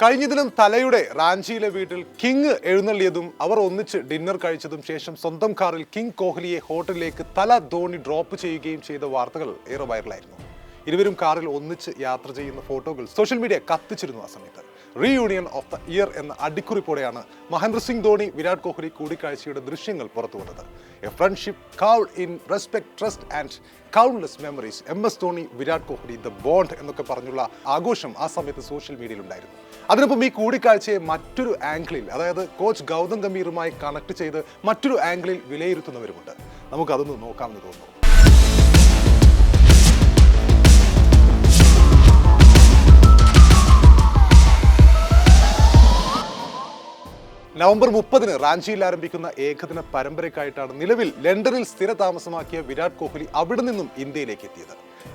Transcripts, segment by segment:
കഴിഞ്ഞ ദിനം തലയുടെ റാഞ്ചിയിലെ വീട്ടിൽ കിങ് എഴുന്നള്ളിയതും അവർ ഒന്നിച്ച് ഡിന്നർ കഴിച്ചതും ശേഷം സ്വന്തം കാറിൽ കിങ് കോഹ്ലിയെ ഹോട്ടലിലേക്ക് തല ധോണി ഡ്രോപ്പ് ചെയ്യുകയും ചെയ്ത വാർത്തകൾ ഏറെ വൈറലായിരുന്നു. ഇരുവരും കാറിൽ ഒന്നിച്ച് യാത്ര ചെയ്യുന്ന ഫോട്ടോകൾ സോഷ്യൽ മീഡിയ കത്തിച്ചിരുന്നു ആ സമയത്ത്. റീയൂണിയൻ ഓഫ് ദ ഇയർ എന്ന അടിക്കുറിപ്പോടെയാണ് മഹേന്ദ്ര സിംഗ് ധോണി വിരാട് കോഹ്ലി കൂടിക്കാഴ്ചയുടെ ദൃശ്യങ്ങൾ പുറത്തു വന്നത് a friendship coiled in respect trust and countless memories M S Dhoni Virat Kohli the bond എന്നൊക്കെ പറഞ്ഞുള്ള ആഘോഷം ആ സമയത്ത് സോഷ്യൽ മീഡിയയിൽ ഉണ്ടായിരുന്നു. അതിനൊപ്പം ഈ കൂടിക്കാഴ്ചയെ മറ്റൊരു ആംഗിളിൽ അതായത് കോച്ച് ഗൗതം ഗംഭീറുമായി കണക്ട് ചെയ്ത് മറ്റൊരു ആംഗിളിൽ വിലയിരുത്തുന്നവരുമുണ്ട്. നമുക്കതൊന്ന് നോക്കാമെന്ന് തോന്നുന്നു. നവംബർ മുപ്പതിന് റാഞ്ചിയിൽ ആരംഭിക്കുന്ന ഏകദിന പരമ്പരയ്ക്കായിട്ടാണ് നിലവിൽ ലണ്ടനിൽ സ്ഥിര താമസമാക്കിയ വിരാട് കോഹ്ലി അവിടെ നിന്നും ഇന്ത്യയിലേക്ക് എത്തിയത്.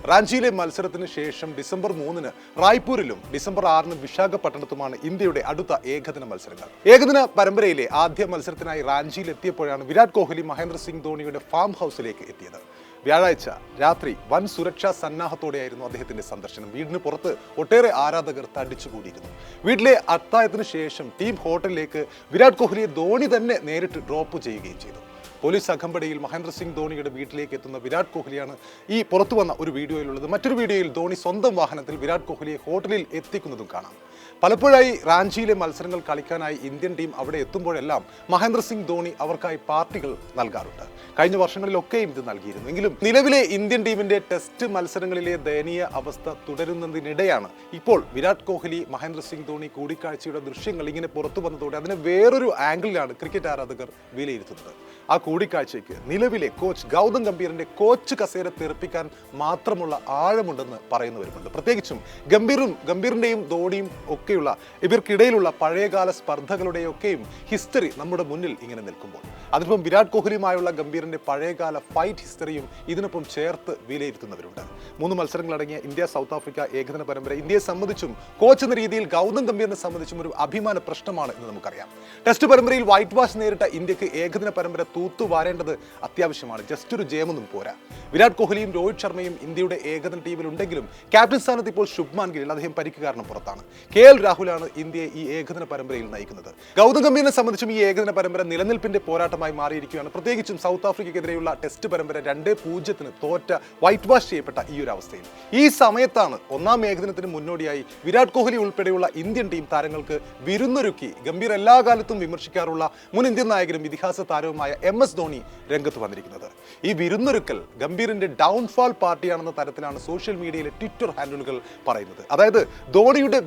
റാഞ്ചിയിലെ മത്സരത്തിന് ശേഷം ഡിസംബർ മൂന്നിന് റായ്പൂരിലും ഡിസംബർ ആറിന് വിശാഖപട്ടണത്തുമാണ് ഇന്ത്യയുടെ അടുത്ത ഏകദിന മത്സരങ്ങൾ. ഏകദിന പരമ്പരയിലെ ആദ്യ മത്സരത്തിനായി റാഞ്ചിയിൽ എത്തിയപ്പോഴാണ് വിരാട് കോഹ്ലി മഹേന്ദ്ര സിംഗ് ധോണിയുടെ ഫാം ഹൗസിലേക്ക് എത്തിയത്. വ്യാഴാഴ്ച രാത്രി വൻ സുരക്ഷാ സന്നാഹത്തോടെയായിരുന്നു അദ്ദേഹത്തിന്റെ സന്ദർശനം. വീടിന് പുറത്ത് ഒട്ടേറെ ആരാധകർ തടിച്ചുകൂടിയിരുന്നു. വീട്ടിലെ അത്തായത്തിന് ശേഷം ടീം ഹോട്ടലിലേക്ക് വിരാട് കോഹ്ലിയെ ധോണി തന്നെ നേരിട്ട് ഡ്രോപ്പ് ചെയ്യുകയും ചെയ്തു. പോലീസ് അകമ്പടിയിൽ മഹേന്ദ്ര സിംഗ് ധോണിയുടെ വീട്ടിലേക്ക് എത്തുന്ന വിരാട് കോഹ്ലിയാണ് ഈ പുറത്തു വന്ന ഒരു വീഡിയോയിലുള്ളത്. മറ്റൊരു വീഡിയോയിൽ ധോണി സ്വന്തം വാഹനത്തിൽ വിരാട് കോഹ്ലിയെ ഹോട്ടലിൽ എത്തിക്കുന്നതും കാണാം. പലപ്പോഴായി റാഞ്ചിയിലെ മത്സരങ്ങൾ കളിക്കാനായി ഇന്ത്യൻ ടീം അവിടെ എത്തുമ്പോഴെല്ലാം മഹേന്ദ്ര സിംഗ് ധോണി അവർക്കായി പാർട്ടികൾ നൽകാറുണ്ട്. കഴിഞ്ഞ വർഷങ്ങളിലൊക്കെയും ഇത് നൽകിയിരുന്നു. എങ്കിലും നിലവിലെ ഇന്ത്യൻ ടീമിന്റെ ടെസ്റ്റ് മത്സരങ്ങളിലെ ദയനീയ അവസ്ഥ തുടരുന്നതിനിടെയാണ് ഇപ്പോൾ വിരാട് കോഹ്ലി മഹേന്ദ്ര സിംഗ് ധോണി കൂടിക്കാഴ്ചയുടെ ദൃശ്യങ്ങൾ ഇങ്ങനെ പുറത്തു വന്നതോടെ അതിനെ വേറൊരു ആംഗിളിലാണ് ക്രിക്കറ്റ് ആരാധകർ വിലയിരുത്തുന്നത്. ആ കൂടിക്കാഴ്ചയ്ക്ക് നിലവിലെ കോച്ച് ഗൗതം ഗംഭീറിന്റെ കോച്ച് കസേര തെറിപ്പിക്കാൻ മാത്രമുള്ള ആഴമുണ്ടെന്ന് പറയുന്നവരുമുണ്ട്. പ്രത്യേകിച്ചും ഗംഭീറും ഗംഭീറിന്റെയും ധോണിയും ഒക്കെയുള്ള ഇവർക്കിടയിലുള്ള പഴയകാല സ്പർദ്ധകളുടെയൊക്കെയും ഹിസ്റ്ററി നമ്മുടെ മുന്നിൽ ഇങ്ങനെ നിൽക്കുമ്പോൾ. അതിനൊപ്പം വിരാട് കോഹ്ലിയുമായുള്ള ഗംഭീറിന്റെ പഴയകാല ഫൈറ്റ് ഹിസ്റ്ററിയും ഇതിനൊപ്പം ചേർത്ത് വിലയിരുത്തുന്നവരുണ്ട്. മൂന്ന് മത്സരങ്ങളടങ്ങിയ ഇന്ത്യ സൗത്ത് ആഫ്രിക്ക ഏകദിന പരമ്പര ഇന്ത്യയെ സംബന്ധിച്ചും കോച്ച് എന്ന രീതിയിൽ ഗൗതം ഗംഭീറിനെ സംബന്ധിച്ചും ഒരു അഭിമാന പ്രശ്നമാണ് എന്ന് നമുക്കറിയാം. ടെസ്റ്റ് പരമ്പരയിൽ വൈറ്റ് വാഷ് നേരിട്ട ഇന്ത്യയ്ക്ക് ഏകദിന പരമ്പര തൂത്തുവാരേണ്ടത് അത്യാവശ്യമാണ്. ജസ്റ്റ് ഒരു ജയമൊന്നും പോരാ. വിരാട് കോഹ്ലിയും രോഹിത് ശർമ്മയും ഇന്ത്യയുടെ ഏകദിന ടീമിലുണ്ടെങ്കിലും ക്യാപ്റ്റൻ സ്ഥാനത്ത് ഇപ്പോൾ ശുഭ്മാൻ ഗിൽ അദ്ദേഹം പരിക്ക് കാരണം പുറത്താണ്. കെ എൽ രാഹുലാണ് ഇന്ത്യയെ ഈ ഏകദിന പരമ്പരയിൽ നയിക്കുന്നത്. ഗൗതം ഗംഭീറിനെ സംബന്ധിച്ചും ഈ ഏകദിന പരമ്പര നിലനിൽപ്പിന്റെ പോരാട്ടമായി മാറിയിരിക്കുകയാണ്. പ്രത്യേകിച്ചും സൗത്ത് ആഫ്രിക്കയ്ക്കെതിരെയുള്ള ടെസ്റ്റ് പരമ്പര രണ്ട് പൂജ്യത്തിന് തോറ്റ വൈറ്റ് വാഷ് ചെയ്യപ്പെട്ട ഈ ഒരു അവസ്ഥയിൽ. ഈ സമയത്താണ് ഒന്നാം ഏകദിനത്തിന് മുന്നോടിയായി വിരാട് കോഹ്ലി ഉൾപ്പെടെയുള്ള ഇന്ത്യൻ ടീം താരങ്ങൾക്ക് വിരുന്നൊരുക്കി ഗംഭീർ എല്ലാ കാലത്തും വിമർശിക്കാറുള്ള മുൻ ഇന്ത്യൻ നായകനും ഇതിഹാസ താരവുമായ എം എസ് ധോണി രംഗത്ത് വന്നിരിക്കുന്നത്. ഈ വിരുന്നൊരുക്കൽ ഗംഭീറിന്റെ ഡൗൺഫാൾ പാർട്ടിയാണെന്ന തരത്തിലാണ് സോഷ്യൽ മീഡിയയിലെ ട്വിറ്റർ ഹാൻഡിലുകൾ പറയുന്നത്. അതായത് ധോണിയുടെ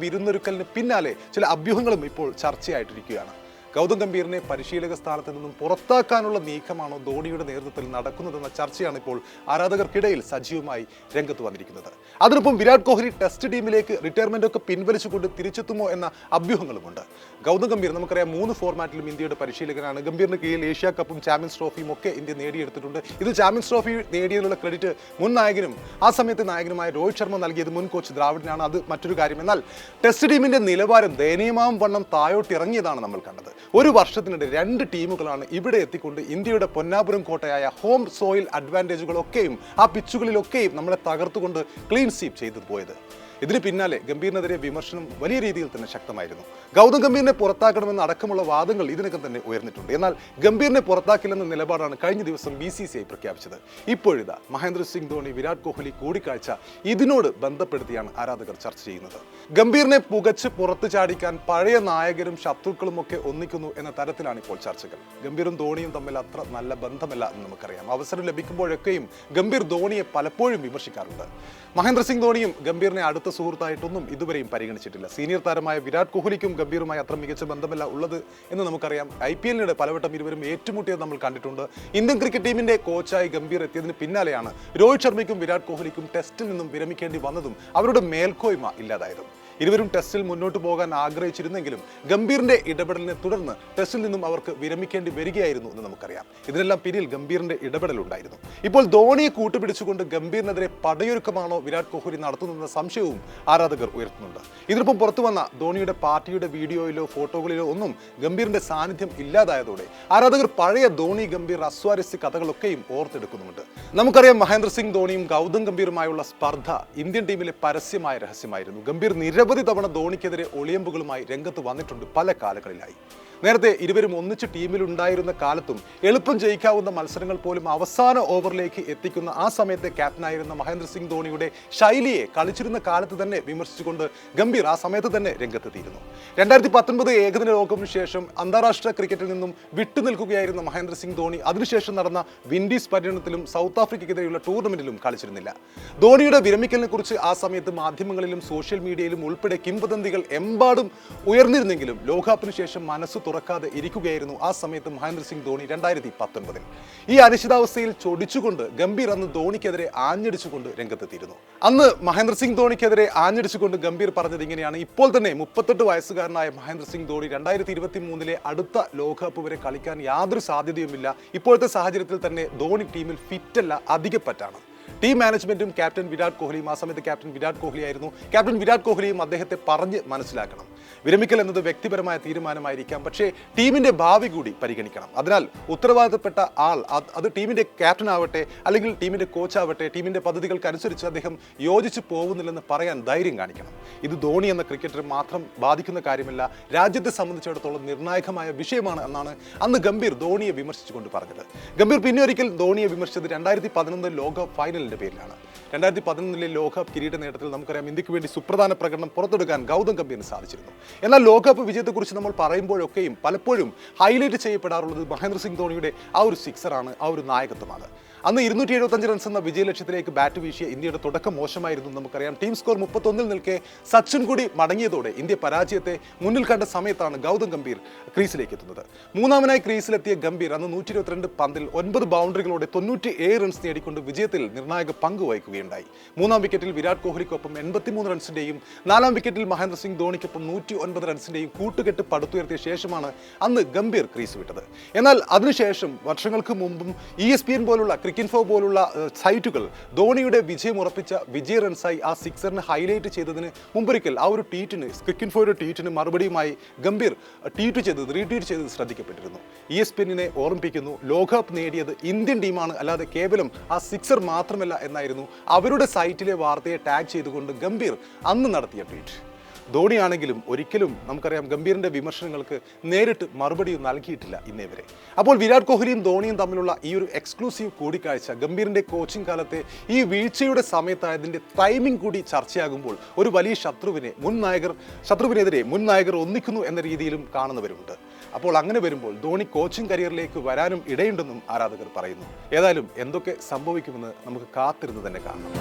പിന്നാലെ ചില അഭ്യൂഹങ്ങളും ഇപ്പോൾ ചർച്ചയായിട്ടിരിക്കുകയാണ്. ഗൗതം ഗംഭീറിനെ പരിശീലക സ്ഥാനത്ത് നിന്നും പുറത്താക്കാനുള്ള നീക്കമാണോ ധോണിയുടെ നേതൃത്വത്തിൽ നടക്കുന്നതെന്ന ചർച്ചയാണ് ഇപ്പോൾ ആരാധകർക്കിടയിൽ സജീവമായി രംഗത്ത് വന്നിരിക്കുന്നത്. അതിനൊപ്പം വിരാട് കോഹ്ലി ടെസ്റ്റ് ടീമിലേക്ക് റിട്ടയർമെന്റ് ഒക്കെ പിൻവലിച്ചുകൊണ്ട് തിരിച്ചെത്തുമോ എന്ന അഭ്യൂഹങ്ങളുമുണ്ട്. ഗൗതം ഗംഭീർ നമുക്കറിയാം മൂന്ന് ഫോർമാറ്റിലും ഇന്ത്യയുടെ പരിശീലകനാണ്. ഗംഭീറിന് കീഴിൽ ഏഷ്യ കപ്പും ചാമ്പ്യൻസ് ട്രോഫിയും ഒക്കെ ഇന്ത്യ നേടിയെടുത്തിട്ടുണ്ട്. ഇത് ചാമ്പ്യൻസ് ട്രോഫി നേടിയതിനുള്ള ക്രെഡിറ്റ് മുൻ നായകനും ആ സമയത്ത് നായകനുമായ രോഹിത് ശർമ്മ നൽകിയത് മുൻ കോച്ച് ദ്രാവിഡിനാണ്. അത് മറ്റൊരു കാര്യം. എന്നാൽ ടെസ്റ്റ് ടീമിന്റെ നിലവാരം ദയനീയമാം വണ്ണം താഴോട്ടിറങ്ങിയതാണ് നമ്മൾ കണ്ടത്. ഒരു വർഷത്തിനിടെ രണ്ട് ടീമുകളാണ് ഇവിടെ എത്തിക്കൊണ്ട് ഇന്ത്യയുടെ പൊന്നാപുരം കോട്ടയായ ഹോം സോയിൽ അഡ്വാന്റേജുകളൊക്കെയും ആ പിച്ചുകളിലൊക്കെയും നമ്മളെ തകർത്തുകൊണ്ട് ക്ലീൻ സ്വീപ്പ് ചെയ്തു പോയത്. ഇതിന് പിന്നാലെ ഗംഭീറിനെതിരെ വിമർശനം വലിയ രീതിയിൽ തന്നെ ശക്തമായിരുന്നു. ഗൗതം ഗംഭീറിനെ പുറത്താക്കണമെന്ന് അടക്കമുള്ള വാദങ്ങൾ ഇതിനകം തന്നെ ഉയർന്നിട്ടുണ്ട്. എന്നാൽ ഗംഭീറിനെ പുറത്താക്കില്ലെന്ന നിലപാടാണ് കഴിഞ്ഞ ദിവസം ബി സി സി ഐ പ്രഖ്യാപിച്ചത്. ഇപ്പോഴിതാ മഹേന്ദ്ര സിംഗ് ധോണി വിരാട് കോഹ്ലി കൂടിക്കാഴ്ച ഇതിനോട് ബന്ധപ്പെടുത്തിയാണ് ആരാധകർ ചർച്ച ചെയ്യുന്നത്. ഗംഭീറിനെ പുകച്ച് പുറത്തു ചാടിക്കാൻ പഴയ നായകരും ശത്രുക്കളും ഒക്കെ ഒന്നിക്കുന്നു എന്ന തരത്തിലാണ് ഇപ്പോൾ ചർച്ചകൾ. ഗംഭീറും ധോണിയും തമ്മിൽ അത്ര നല്ല ബന്ധമല്ല എന്ന് നമുക്കറിയാം. അവസരം ലഭിക്കുമ്പോഴൊക്കെയും ഗംഭീർ ധോണിയെ പലപ്പോഴും വിമർശിക്കാറുണ്ട്. മഹേന്ദ്ര സിംഗ് ധോണിയും ഗംഭീറിനെ അടുത്ത സുഹൃത്തായിട്ടൊന്നും ഇതുവരെയും പരിഗണിച്ചിട്ടില്ല. സീനിയർ താരമായ വിരാട് കോഹ്ലിക്കും ഗംഭീറുമായി അത്ര മികച്ച ബന്ധമല്ല ഉള്ളത് എന്ന് നമുക്കറിയാം. ഐ പി എല്ലിനിടെ പലവട്ടം ഇരുവരും ഏറ്റുമുട്ടിയത് നമ്മൾ കണ്ടിട്ടുണ്ട്. ഇന്ത്യൻ ക്രിക്കറ്റ് ടീമിന്റെ കോച്ചായി ഗംഭീർ എത്തിയതിന് പിന്നാലെയാണ് രോഹിത് ശർമ്മയ്ക്കും വിരാട് കോഹ്ലിക്കും ടെസ്റ്റിൽ നിന്നും വിരമിക്കേണ്ടി വന്നതും അവരുടെ മേൽക്കോയ്മ ഇല്ലാതായതും. ഇരുവരും ടെസ്റ്റിൽ മുന്നോട്ട് പോകാൻ ആഗ്രഹിച്ചിരുന്നെങ്കിലും ഗംഭീറിന്റെ ഇടപെടലിനെ തുടർന്ന് ടെസ്റ്റിൽ നിന്നും അവർക്ക് വിരമിക്കേണ്ടി വരികയായിരുന്നു എന്ന് നമുക്കറിയാം. ഇതിനെല്ലാം പിന്നിൽ ഗംഭീറിന്റെ ഇടപെടലുണ്ടായിരുന്നു ഇപ്പോൾ ധോണിയെ കൂട്ടുപിടിച്ചുകൊണ്ട് ഗംഭീറിനെതിരെ പടയൊരുക്കമാണോ വിരാട് കോഹ്ലി നടത്തുന്നതെന്ന സംശയവും ആരാധകർ ഉയർത്തുന്നുണ്ട്. ഇതിനൊപ്പം പുറത്തു വന്ന ധോണിയുടെ പാർട്ടിയുടെ വീഡിയോയിലോ ഫോട്ടോകളിലോ ഒന്നും ഗംഭീറിന്റെ സാന്നിധ്യം ഇല്ലാതായതോടെ ആരാധകർ പഴയ ധോണി ഗംഭീർ അസ്വാരസ്യ കഥകളൊക്കെയും ഓർത്തെടുക്കുന്നുണ്ട് നമുക്കറിയാം മഹേന്ദ്ര സിംഗ് ധോണിയും ഗൗതം ഗംഭീറുമായുള്ള സ്പർദ്ധ ഇന്ത്യൻ ടീമിലെ പരസ്യമായ രഹസ്യമായിരുന്നു. ഗംഭീർ നിരവധി നിരവധി തവണ ധോണിക്കെതിരെ ഒളിയമ്പുകളുമായി രംഗത്ത് വന്നിട്ടുണ്ട് പല കാലങ്ങളിലായി. നേരത്തെ ഇരുവരും ഒന്നിച്ച് ടീമിലുണ്ടായിരുന്ന കാലത്തും എളുപ്പം ജയിക്കാവുന്ന മത്സരങ്ങൾ പോലും അവസാന ഓവറിലേക്ക് എത്തിക്കുന്ന ആ സമയത്തെ ക്യാപ്റ്റനായിരുന്ന മഹേന്ദ്ര സിംഗ് ധോണിയുടെ ശൈലിയെ കളിച്ചിരുന്ന കാലത്ത് തന്നെ വിമർശിച്ചുകൊണ്ട് ഗംഭീർ ആ സമയത്ത് തന്നെ രംഗത്തെത്തിയിരുന്നു. രണ്ടായിരത്തി പത്തൊൻപത് ഏകദിന ലോകകപ്പിന് ശേഷം അന്താരാഷ്ട്ര ക്രിക്കറ്റിൽ നിന്നും വിട്ടുനിൽക്കുകയായിരുന്ന മഹേന്ദ്ര സിംഗ് ധോണി അതിനുശേഷം നടന്ന വിൻഡീസ് പര്യടനത്തിലും സൗത്ത് ആഫ്രിക്കയ്ക്കെതിരെയുള്ള ടൂർണമെന്റിലും കളിച്ചിരുന്നില്ല. ധോണിയുടെ വിരമിക്കലിനെ കുറിച്ച് ആ സമയത്ത് മാധ്യമങ്ങളിലും സോഷ്യൽ മീഡിയയിലും ഉൾപ്പെടെ കിംവദന്തികൾ എമ്പാടും ഉയർന്നിരുന്നെങ്കിലും ലോകകപ്പിന് ശേഷം മനസ്സ് തുറക്കാതെ ഇരിക്കുകയായിരുന്നു ആ സമയത്ത് മഹേന്ദ്ര സിംഗ് ധോണി രണ്ടായിരത്തി പത്തൊൻപതിൽ ഈ അനിശ്ചിതാവസ്ഥയിൽ ചൊടിച്ചുകൊണ്ട് ഗംഭീർ അന്ന് ധോണിക്കെതിരെ ആഞ്ഞടിച്ചുകൊണ്ട് രംഗത്തെത്തിയിരുന്നു. അന്ന് മഹേന്ദ്ര സിംഗ് ധോണിക്കെതിരെ ആഞ്ഞടിച്ചുകൊണ്ട് ഗംഭീർ പറഞ്ഞത് ഇങ്ങനെയാണ്. ഇപ്പോൾ തന്നെ മുപ്പത്തെട്ട് വയസ്സുകാരനായ മഹേന്ദ്ര സിംഗ് ധോണി രണ്ടായിരത്തി ഇരുപത്തി മൂന്നിലെ അടുത്ത ലോകകപ്പ് വരെ കളിക്കാൻ യാതൊരു സാധ്യതയുമില്ല. ഇപ്പോഴത്തെ സാഹചര്യത്തിൽ തന്നെ ധോണി ടീമിൽ ഫിറ്റല്ല അധികപ്പറ്റാണ്. ടീം മാനേജ്മെന്റും ക്യാപ്റ്റൻ വിരാട് കോഹ്ലിയും ആ സമയത്ത് ക്യാപ്റ്റൻ വിരാട് കോഹ്ലി ആയിരുന്നു ക്യാപ്റ്റൻ വിരാട് കോഹ്ലിയും അദ്ദേഹത്തെ പറഞ്ഞ് മനസ്സിലാക്കണം. വിരമിക്കൽ എന്നത് വ്യക്തിപരമായ തീരുമാനമായിരിക്കാം. പക്ഷേ ടീമിന്റെ ഭാവി കൂടി പരിഗണിക്കണം. അതിനാൽ ഉത്തരവാദിത്തപ്പെട്ട ആൾ അത് ടീമിന്റെ ടീമിന്റെ ക്യാപ്റ്റൻ ആവട്ടെ അല്ലെങ്കിൽ ടീമിന്റെ കോച്ച് ആവട്ടെ ടീമിന്റെ പദ്ധതികൾക്കനുസരിച്ച് അദ്ദേഹം യോജിച്ച് പോകുന്നില്ലെന്ന് പറയാൻ ധൈര്യം കാണിക്കണം. ഇത് ധോണി എന്ന ക്രിക്കറ്റർ മാത്രം ബാധിക്കുന്ന കാര്യമല്ല. രാജ്യത്തെ സംബന്ധിച്ചിടത്തോളം നിർണായകമായ വിഷയമാണ് എന്നാണ് അന്ന് ഗംഭീർ ധോണിയെ വിമർശിച്ചുകൊണ്ട് പറഞ്ഞത്. ഗംഭീർ പിന്നെ ഒരിക്കൽ ധോണിയെ വിമർശിച്ചത് രണ്ടായിരത്തി പതിനൊന്ന് ലോക ഫൈനലിന്റെ പേരിലാണ്. രണ്ടായിരത്തി പതിനൊന്നിലെ ലോകകപ്പ് കിരീട നേട്ടത്തിൽ നമുക്കറിയാം ഇന്ത്യയ്ക്ക് വേണ്ടി സുപ്രധാന പ്രകടനം പുറത്തെടുക്കാൻ ഗൗതം ഗംഭീറിന് സാധിച്ചിരുന്നു. എന്നാൽ ലോകകപ്പ് വിജയത്തെക്കുറിച്ച് നമ്മൾ പറയുമ്പോഴൊക്കെയും പലപ്പോഴും ഹൈലൈറ്റ് ചെയ്യപ്പെടാറുള്ളത് മഹേന്ദ്ര സിംഗ് ധോണിയുടെ ആ ഒരു സിക്സറാണ് ആ ഒരു നായകത്വമാണ്. അന്ന് ഇരുന്നൂറ്റി എഴുപത്തഞ്ച് റൺസ് എന്ന വിജയലക്ഷ്യത്തിലേക്ക് ബാറ്റ് വീശിയ ഇന്ത്യയുടെ തുടക്കം മോശമായിരുന്നു നമുക്കറിയാം. ടീം സ്കോർ മുപ്പത്തൊന്നിൽ നിൽക്കെ സച്ചിൻ കൂടി മടങ്ങിയതോടെ ഇന്ത്യ പരാജയത്തെ മുന്നിൽ കണ്ട സമയത്താണ് ഗൗതം ഗംഭീർ ക്രീസിലേക്ക് എത്തുന്നത്. മൂന്നാമനായി ക്രീസിലെത്തിയ ഗംഭീർ അന്ന് നൂറ്റി ഇരുപത്തിരണ്ട് പന്തിൽ ഒൻപത് ബൗണ്ടറികളോടെ തൊണ്ണൂറ്റി ഏഴ് റൺസ് നേടിക്കൊണ്ട് വിജയത്തിൽ നിർണായക പങ്ക് വഹിക്കുകയുണ്ടായി. മൂന്നാം വിക്കറ്റിൽ വിരാട് കോഹ്ലിക്കൊപ്പം എൺപത്തിമൂന്ന് റൺസിന്റെയും നാലാം വിക്കറ്റിൽ മഹേന്ദ്ര സിംഗ് ധോണിക്കൊപ്പം നൂറ്റി ഒൻപത് റൺസിന്റെയും കൂട്ടുകെട്ട് പടുത്തുയർത്തിയ ശേഷമാണ് അന്ന് ഗംഭീർ ക്രീസ് വിട്ടത്. എന്നാൽ അതിനുശേഷം വർഷങ്ങൾക്ക് മുമ്പും ഇ എസ് പി എൻ പോലുള്ള ക്രിക്കിൻഫോ പോലുള്ള സൈറ്റുകൾ. ധോണിയുടെ വിജയം ഉറപ്പിച്ച വിജയ് റൺസായി ആ സിക്സറിന് ഹൈലൈറ്റ് ചെയ്തതിന് മുമ്പൊരിക്കൽ ആ ഒരു ട്വീറ്റിന് ക്രിക്കിൻഫോയുടെ ട്വീറ്റിന് മറുപടിയുമായി ഗംഭീർ ട്വീറ്റ് ചെയ്തത് റീട്വീറ്റ് ചെയ്തത് ശ്രദ്ധിക്കപ്പെട്ടിരുന്നു. ഇ എസ് പിന്നിനെ ഓർമ്മിപ്പിക്കുന്നു. ലോകകപ്പ് നേടിയത് ഇന്ത്യൻ ടീമാണ്. അല്ലാതെ കേവലം ആ സിക്സർ മാത്രമല്ല എന്നായിരുന്നു അവരുടെ സൈറ്റിലെ വാർത്തയെ ടാഗ് ചെയ്തുകൊണ്ട് ഗംഭീർ അന്ന് നടത്തിയ ട്വീറ്റ്. ധോണിയാണെങ്കിലും ഒരിക്കലും നമുക്കറിയാം ഗംഭീറിന്റെ വിമർശനങ്ങൾക്ക് നേരിട്ട് മറുപടി നൽകിയിട്ടില്ല ഇന്നേ വരെ അപ്പോൾ വിരാട് കോഹ്ലിയും ധോണിയും തമ്മിലുള്ള ഈ ഒരു എക്സ്ക്ലൂസീവ് കൂടിക്കാഴ്ച ഗംഭീറിന്റെ കോച്ചിങ് കാലത്തെ ഈ വീഴ്ചയുടെ സമയത്തായതിന്റെ ടൈമിംഗ് കൂടി ചർച്ചയാകുമ്പോൾ ഒരു വലിയ ശത്രുവിനെ മുൻ നായകർ ശത്രുവിനെതിരെ മുൻ നായകർ ഒന്നിക്കുന്നു എന്ന രീതിയിലും കാണുന്നവരുണ്ട്. അപ്പോൾ അങ്ങനെ വരുമ്പോൾ ധോണി കോച്ചിങ് കരിയറിലേക്ക് വരാനും ഇടയുണ്ടെന്നും ആരാധകർ പറയുന്നു. ഏതായാലും എന്തൊക്കെ സംഭവിക്കുമെന്ന് നമുക്ക് കാത്തിരുന്ന് തന്നെ കാണണം